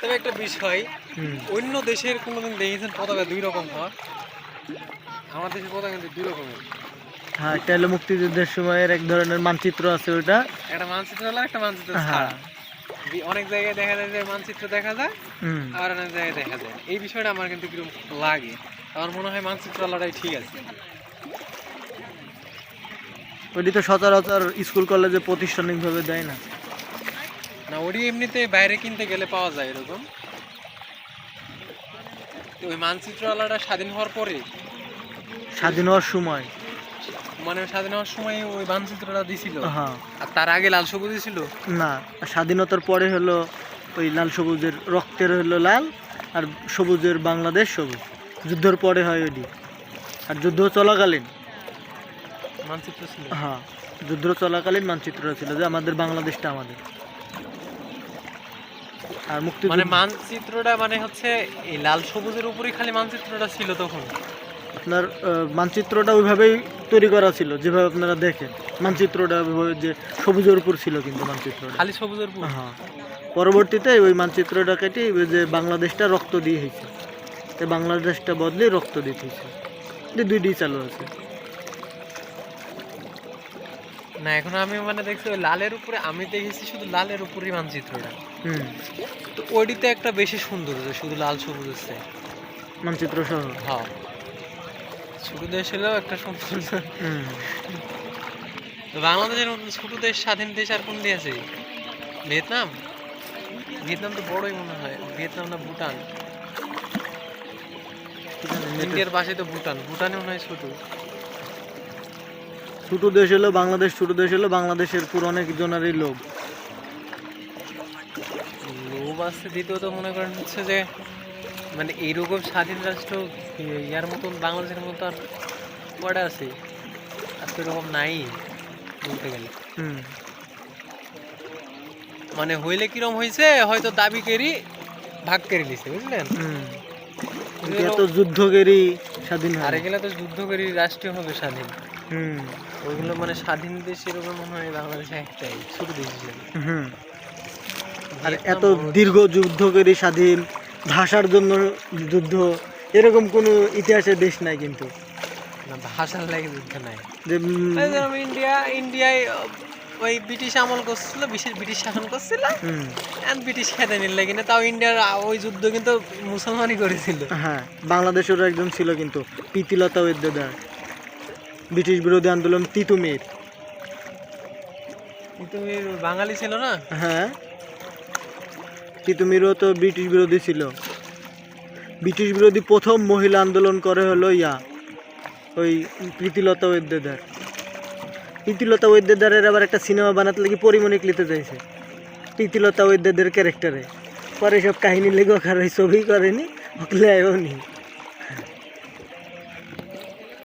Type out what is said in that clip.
তবে একটা বিষয় অন্য দেশের কোনোদিন দেখেছেন পতাকা দুই রকম হওয়া আমার দেশের পতাকা কিন্তু দুই রকমের। হ্যাঁ এটা হলো মুক্তিযুদ্ধের সময়ের এক ধরনের মানচিত্র আছে ওটা। একটা মানচিত্র হলো একটা মানচিত্র হ্যাঁ। ছাড়া। অনেক জায়গায় দেখা যায় যে মানচিত্র দেখা যায় আর অনেক জায়গায় দেখা যায়। এই বিষয়টা আমার কিন্তু কীরকম লাগে। আমার মনে হয় মানচিত্র আলাদাই ঠিক আছে। ওটি তো সচরাচর স্কুল কলেজে প্রতিষ্ঠানিকভাবে দেয় না। না ওডি এমনিতে বাইরে কিনতে গেলে পাওয়া যায় এরকম। ওই মানচিত্র আলাদা স্বাধীন হওয়ার পরে? স্বাধীন হওয়ার সময়। মানে স্বাধীন হওয়ার সময় ওই মানচিত্রটা দিছিল? হ্যাঁ। আর তার আগে লাল সবুজ ছিল না স্বাধীনতার পরে হলো ওই লাল সবুজের রক্তের হলো লাল আর সবুজের বাংলাদেশ সবুজ। যুদ্ধের পরে হয় ওটি আর যুদ্ধ চলাকালীন। মানচিত্র ছিল। হ্যাঁ যুদ্ধ চলাকালীন মানচিত্রটা ছিল যে আমাদের বাংলাদেশটা আমাদের। আর মুক্তি মানে মানচিত্রটা মানে হচ্ছে এই লাল সবুজের উপরেই খালি মানচিত্রটা ছিল তখন? আপনার মানচিত্রটা ওইভাবেই তৈরি করা ছিল যেভাবে আপনারা দেখেন। মানচিত্রটা ওইভাবে যে সবুজের উপর ছিল কিন্তু মানচিত্রটা। খালি সবুজের উপর? হ্যাঁ। পরবর্তীতে ওই মানচিত্রটা কেটে ওই যে বাংলাদেশটা রক্ত দিয়ে হয়েছে। বাংলাদেশটা বদলে রক্ত দিতে হয়েছে। যে দুইটি চালু আছে। না এখন আমি মানে দেখছি ওই লালের উপরে আমি দেখেছি শুধু লালের উপরেই মানচিত্রটা হুম। তো ওইটিতে একটা বেশি সুন্দর শুধু লাল সবুজ আছে মানচিত্র সহ হ্যাঁ। ছোট দেশ হলেও একটা সুন্দর। তো বাংলাদেশের মতন ছোট দেশ স্বাধীন দেশ আর কোন দেশ আছে ভিয়েতনাম? ভিয়েতনাম তো বড়ই মনে হয়। ভিয়েতনাম না ভুটান। ইন্ডিয়ার পাশে তো ভুটান। ভুটানে মনে হয় ছোট। ছোট দেশ হলো বাংলাদেশ ছোট দেশ হলো বাংলাদেশের পুরো অনেক জনেরই লোভ। লোভ আছে দ্বিতীয়ত মনে করেন হচ্ছে যে মানে এইরকম স্বাধীন রাষ্ট্র ইয়ার মতন বাংলাদেশের মতো আর কয়টা আছে? আর তো এরকম নাই বলতে গেলে। মানে হইলে কিরম হয়েছে হয়তো দাবি কেরি ভাগ করে নিছে বুঝলেন? এত যুদ্ধকেরই স্বাধীন আর এগুলো তো যুদ্ধ করি রাষ্ট্রীয় হবে স্বাধীন। হুম। ওইগুলো মানে স্বাধীন দেশ এরকম মনে হয় বাংলাদেশে একটাই ছোট দেশ হিসেবে। হুম। আর এত দীর্ঘ যুদ্ধকেরই স্বাধীন ভাষার জন্য যুদ্ধ এরকম কোনো ইতিহাসে দেশ নাই কিন্তু। না ভাষার লাগে যুদ্ধ নাই। ইন্ডিয়া ইন্ডিয়ায় ওই ব্রিটিশ আমল করছিল বিশেষ ব্রিটিশ শাসন করছিল। আর ব্রিটিশ খেতে নিল কিনা তাও ইন্ডিয়ার ওই যুদ্ধ কিন্তু মুসলমানই করেছিল। হ্যাঁ বাংলাদেশেরও একজন ছিল কিন্তু প্রীতিলতা ওয়েদ্দেদার ব্রিটিশ বিরোধী আন্দোলন তিতুমির। তুমি বাঙালি ছিল না? হ্যাঁ। তিতুমিরও তো ব্রিটিশ বিরোধী ছিল। ব্রিটিশ বিরোধী প্রথম মহিলা আন্দোলন করে হলো ইয়া ওই প্রীতিলতা ওয়েদ্দেদার প্রীতিলতা ওয়েদ্দেদারের আবার একটা সিনেমা বানাতে লাগি পরিমণিক লিতে চাইছে প্রীতিলতা ওয়েদ্দেদের ক্যারেক্টারে পরে সব কাহিনী লেখক আর ওই ছবি করেনি আয়ও নি।